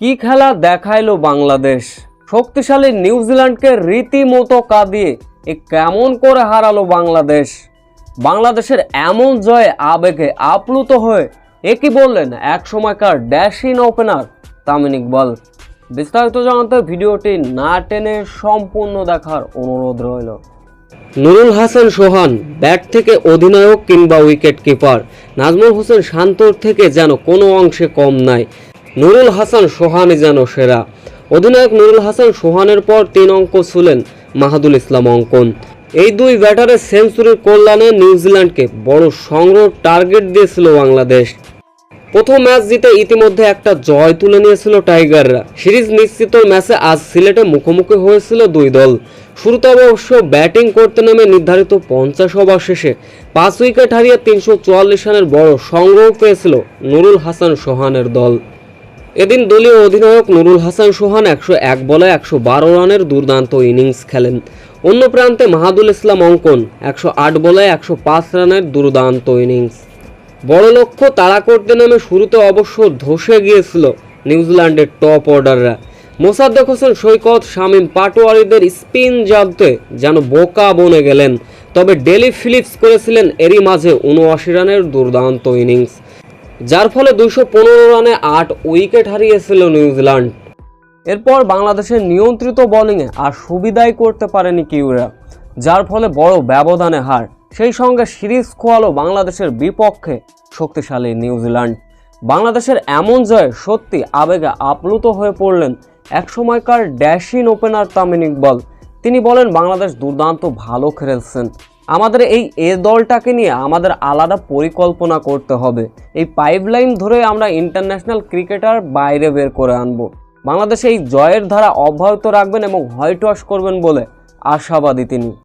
কি খেলা দেখাইলো বাংলাদেশ? শক্তিশালী নিউজিল্যান্ডকে রীতিমতো কাঁদিয়ে এ কেমন করে হারালো বাংলাদেশ? বাংলাদেশের এমন জয়ে আবেগে আপ্লুত হয়ে এ কি বললেন এক সময়কার ড্যাশিন ওপেনার তামিন ইকবাল? বিস্তারিত জানাতে ভিডিওটি না টেনে সম্পূর্ণ দেখার অনুরোধ রইল। নুরুল হাসান সোহান, ব্যাট থেকে অধিনায়ক কিংবা উইকেট কিপার। নাজমুল হোসেন শান্তর থেকে যেন কোনো অংশে কম নাই। নুরুল হাসান সোহানই যেন সেরা। অধিনায়ক নুরুল হাসান সোহানের পর তিন অঙ্ক ছিলেন মাহাদুল ইসলাম অঙ্কন। এই দুই ব্যাটারের সেঞ্চুরির কল্যাণে নিউজিল্যান্ডকে বড় সংগ্রহ টার্গেট দিয়েছিল বাংলাদেশ। প্রথম ম্যাচ জিতে ইতিমধ্যে একটা জয় তুলে নিয়েছিল টাইগাররা। সিরিজ নিশ্চিত ম্যাচে আজ সিলেটে মুখোমুখি হয়েছিল দুই দল। শুরুতে অবশ্য ব্যাটিং করতে নেমে নির্ধারিত পঞ্চাশ ওভার শেষে পাঁচ উইকেট হারিয়ে তিনশো চুয়াল্লিশ রানের বড় সংগ্রহ পেয়েছিল নুরুল হাসান সোহানের দল। এদিন দলীয় অধিনায়ক নুরুল হাসান সোহান একশো এক বলে একশো বারো রানের দুর্দান্ত ইনিংস খেলেন। অন্য প্রান্তে মাহাদুল ইসলাম অঙ্কন একশো আট বলে একশো পাঁচ রানের দুর্দান্ত ইনিংস। বড় লক্ষ্য তাড়া করতে নেমে শুরুতে অবশ্য ধসে গিয়েছিল নিউজিল্যান্ডের টপ অর্ডাররা। মোসাদ্দেক হোসেন, সৈকত, শামীম পাটোয়ারিদের স্পিন জানতে যেন বোকা বনে গেলেন, তবে ডেলি ফিলিপস করেছিলেন এরই মাঝে উনআশি রানের দুর্দান্ত ইনিংস। যার ফলে দুশো পনেরো রানে আট উইকেট হারিয়েছিল নিউজিল্যান্ড। এরপর বাংলাদেশের নিয়ন্ত্রিত বোলিংয়ে আর সুবিধাই করতে পারেনি কিউরা, যার ফলে বড় ব্যবধানে হার। সেই সঙ্গে সিরিজ খোয়ালো বাংলাদেশের বিপক্ষে শক্তিশালী নিউজিল্যান্ড। বাংলাদেশের এমন জয়ে সত্যি আবেগে আপ্লুত হয়ে পড়লেন একসময়কার ড্যাশিন ওপেনার তামিন ইকবাল। তিনি বলেন, বাংলাদেশ দুর্দান্ত ভালো খেলছেন। আমাদের এই এ দলটাকে নিয়ে আমাদের আলাদা পরিকল্পনা করতে হবে। এই পাইপলাইন ধরে আমরা ইন্টারন্যাশনাল ক্রিকেটার বাইরে বের করে আনব। বাংলাদেশে এই জয়ের ধারা অব্যাহত রাখবেন এবং হোয়াইট ওয়াশ করবেন বলে আশাবাদী তিনি।